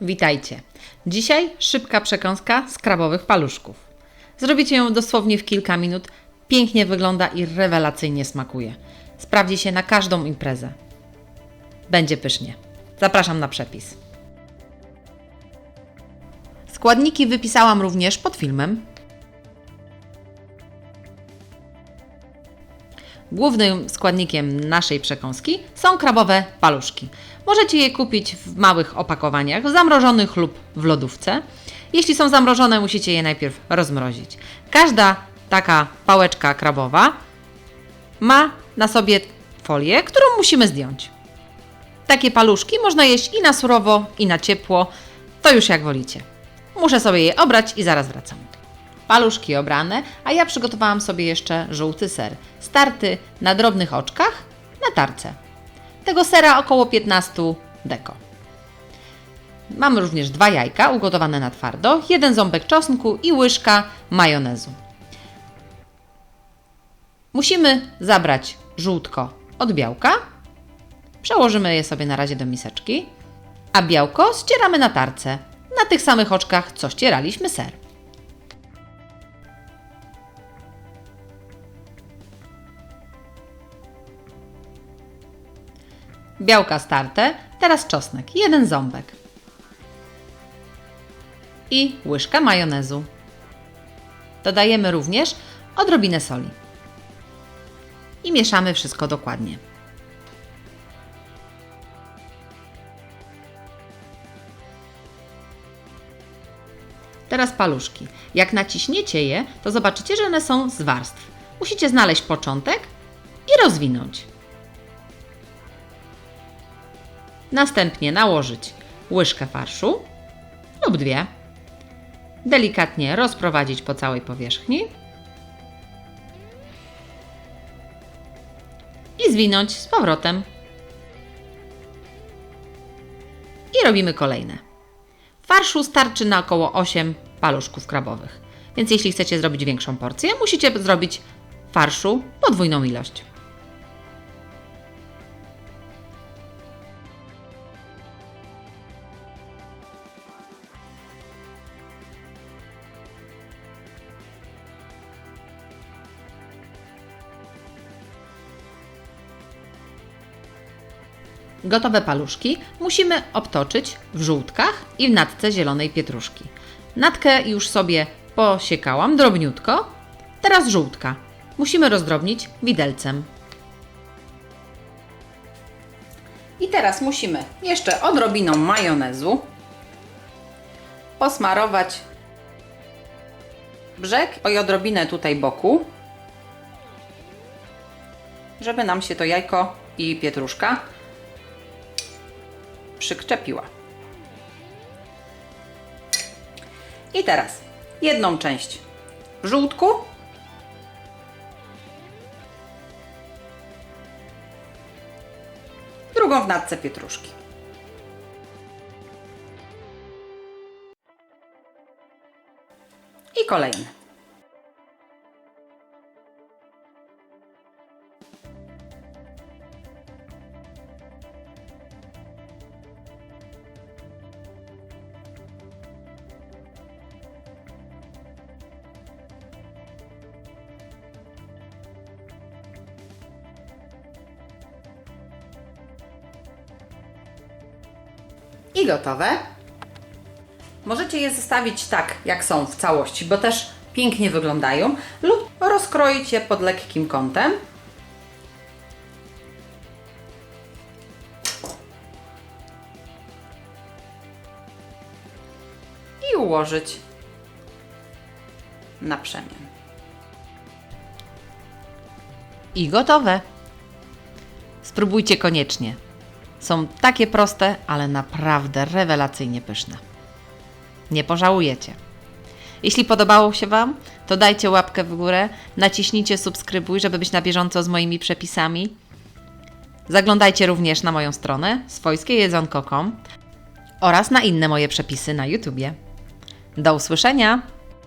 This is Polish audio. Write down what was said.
Witajcie. Dzisiaj szybka przekąska z krabowych paluszków. Zrobicie ją dosłownie w kilka minut. Pięknie wygląda i rewelacyjnie smakuje. Sprawdzi się na każdą imprezę. Będzie pysznie. Zapraszam na przepis. Składniki wypisałam również pod filmem. Głównym składnikiem naszej przekąski są krabowe paluszki. Możecie je kupić w małych opakowaniach, zamrożonych lub w lodówce. Jeśli są zamrożone, musicie je najpierw rozmrozić. Każda taka pałeczka krabowa ma na sobie folię, którą musimy zdjąć. Takie paluszki można jeść i na surowo, i na ciepło. To już jak wolicie. Muszę sobie je obrać i zaraz wracam. Paluszki obrane, a ja przygotowałam sobie jeszcze żółty ser. Starty na drobnych oczkach na tarce. Tego sera około 15 deko. Mam również dwa jajka ugotowane na twardo, jeden ząbek czosnku i łyżka majonezu. Musimy zabrać żółtko od białka. Przełożymy je sobie na razie do miseczki, a białko ścieramy na tarce, na tych samych oczkach, co ścieraliśmy ser. Białka starte, teraz czosnek, jeden ząbek. I łyżka majonezu. Dodajemy również odrobinę soli. I mieszamy wszystko dokładnie. Teraz paluszki. Jak naciśniecie je, to zobaczycie, że one są z warstw. Musicie znaleźć początek i rozwinąć. Następnie nałożyć łyżkę farszu lub dwie. Delikatnie rozprowadzić po całej powierzchni. I zwinąć z powrotem. I robimy kolejne. Farszu starczy na około 8 paluszków krabowych. Więc jeśli chcecie zrobić większą porcję, musicie zrobić farszu podwójną ilość. Gotowe paluszki musimy obtoczyć w żółtkach i w natce zielonej pietruszki. Natkę już sobie posiekałam drobniutko. Teraz żółtka. Musimy rozdrobnić widelcem. I teraz musimy jeszcze odrobiną majonezu posmarować brzeg i odrobinę tutaj boku, żeby nam się to jajko i pietruszka przyczepiła. I teraz jedną część żółtku, drugą w natce pietruszki. I kolejny. I gotowe. Możecie je zostawić tak, jak są w całości, bo też pięknie wyglądają, lub rozkroić je pod lekkim kątem. I ułożyć na przemian. I gotowe. Spróbujcie koniecznie. Są takie proste, ale naprawdę rewelacyjnie pyszne. Nie pożałujecie. Jeśli podobało się Wam, to dajcie łapkę w górę, naciśnijcie subskrybuj, żeby być na bieżąco z moimi przepisami. Zaglądajcie również na moją stronę swojskiejedzonko.com oraz na inne moje przepisy na YouTubie. Do usłyszenia!